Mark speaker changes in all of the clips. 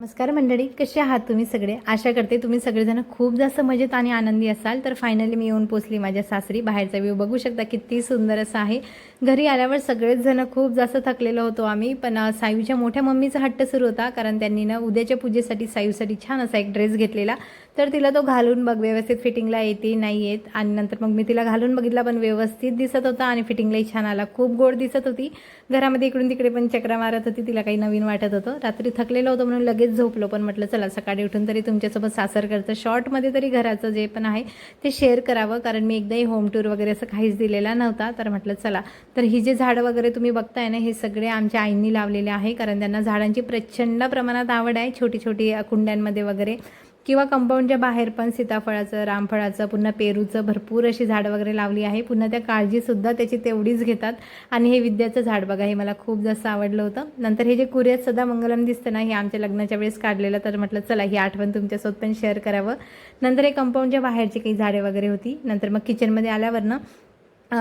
Speaker 1: नमस्कार मंडळी कसे आहात तुम्ही सगळे? आशा करते तुम्ही सगळेजण खूप जास्त मजेत आणि आनंदी असाल. तर फायनली मी येऊन पोचली माझ्या सासरी. बाहेरचा व्ह्यू बघू शकता किती सुंदर असं आहे. घरी आल्यावर सगळेच जण खूप जास्त थकलेलो होतो आम्ही. पण साईच्या सायूच्या मोठ्या मम्मीचा हट्ट सुरू होता. कारण त्यांनी ना उद्याच्या पूजेसाठी सायूसाठी छान असा एक ड्रेस घेतलेला. तर तिला तो घालून बघ व्यवस्थित फिटिंगला येते नाही येत. आणि नंतर मग मी तिला घालून बघितला पण व्यवस्थित दिसत होता आणि फिटिंगलाही छान आला. खूप गोड दिसत होती. घरामध्ये इकडून तिकडे पण चक्रा मारत होती तिला काही नवीन वाटत होतं. रात्री थकलेलं होतं म्हणून लगेच झोपलो पण म्हटलं चला सकाळी उठून तरी तुमच्यासोबत सासर करतं शॉर्टमध्ये तरी घराचं जे पण आहे ते शेअर करावं. कारण मी एकदाही होम टूर वगैरे असं काहीच दिलेला नव्हता. तर म्हटलं चला. तर ही जे झाडं वगैरे तुम्ही बघताय ना हे सगळे आमच्या आईंनी लावलेले आहे. कारण त्यांना झाडांची प्रचंड प्रमाणात आवड आहे छोटी छोटी कुंड्यांमध्ये वगैरे. किंवा कंपाऊंडच्या बाहेर पण सीताफळाचं रामफळाचं पुन्हा पेरूचं भरपूर अशी झाडं वगैरे लावली आहे. पुन्हा त्या काळजीसुद्धा त्याची तेवढीच घेतात. आणि हे विद्याचं झाड बघा हे मला खूप जास्त आवडलं होतं. नंतर हे जे कुर्यात सदा मंगलम दिसतं ना हे आमच्या लग्नाच्या वेळेस काढलेलं तर म्हटलं चला ही आठवण तुमच्यासोबत पण शेअर करावं. नंतर हे कंपाऊंडच्या बाहेरची काही झाडे वगैरे होती. नंतर मग किचनमध्ये आल्यावर ना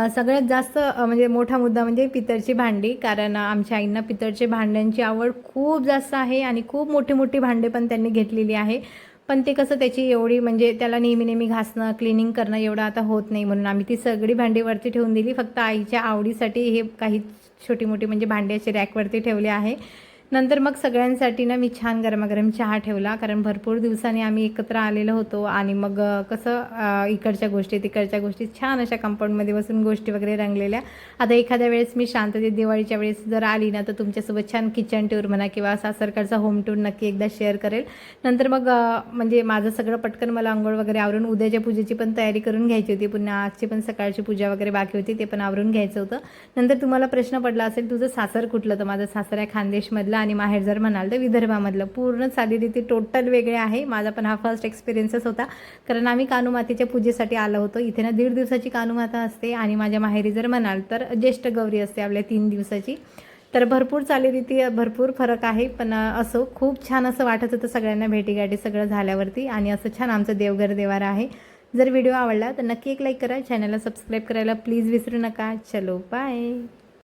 Speaker 1: सगळ्यात जास्त म्हणजे मोठा मुद्दा म्हणजे पितळची भांडी. कारण आमच्या आईंना पितळची भांड्यांची आवड खूप जास्त आहे आणि खूप मोठी मोठी भांडे पण त्यांनी घेतलेली आहे. पण ते कसं त्याची एवढी म्हणजे त्याला नेहमी नेहमी घासणं क्लिनिंग करणं एवढं आता होत नाही म्हणून आम्ही ती सगळी भांडी वरती ठेवून दिली. फक्त आईच्या आवडीसाठी हे काही छोटी मोठी म्हणजे भांड्याचे रॅकवरती ठेवले आहे. नंतर मग सगळ्यांसाठी ना मी छान गरमागरम चहा ठेवला. कारण भरपूर दिवसांनी आम्ही एकत्र आलेलो होतो आणि मग कसं इकडच्या गोष्टी तिकडच्या गोष्टी छान अशा कंपाऊंडमध्ये बसून गोष्टी वगैरे रंगलेल्या. आता एखाद्या वेळेस मी शांततेत दिवाळीच्या वेळेस जर आली ना तर तुमच्यासोबत छान किचन टूर म्हणा किंवा सासरकडचा होम टूर नक्की एकदा शेअर करेल. नंतर मग म्हणजे माझं सगळं पटकन मला आंघोळ वगैरे आवरून उद्याच्या पूजेची पण तयारी करून घ्यायची होती. पुन्हा आजची पण सकाळची पूजा वगैरे बाकी होती ते पण आवरून घ्यायचं होतं. नंतर तुम्हाला प्रश्न पडला असेल तुझं सासर कुठलं? तर माझं सासर आहे खानदेशमधलं. आणि माहेर जर म्हणाल तर विदर्भामधलं. पूर्ण चालीरीती टोटल वेगळे आहे. माझा पण हा फर्स्ट एक्सपिरियन्सच होता. कारण आम्ही कानुमातेच्या पूजेसाठी आलो होतो. इथे ना दीड दिवसाची कानुमाता असते आणि माझ्या माहेरी जर म्हणाल तर ज्येष्ठ गौरी असते आपल्या तीन दिवसाची. तर भरपूर चालीरीती भरपूर फरक आहे. पण असो खूप छान असं वाटत होतं सगळ्यांना भेटीगाठी सगळं झाल्यावरती. आणि असं छान आमचं देवघर देवारा आहे. जर व्हिडिओ आवडला तर नक्की एक लाईक करा. चॅनलला सबस्क्राईब करायला प्लीज विसरू नका. चलो बाय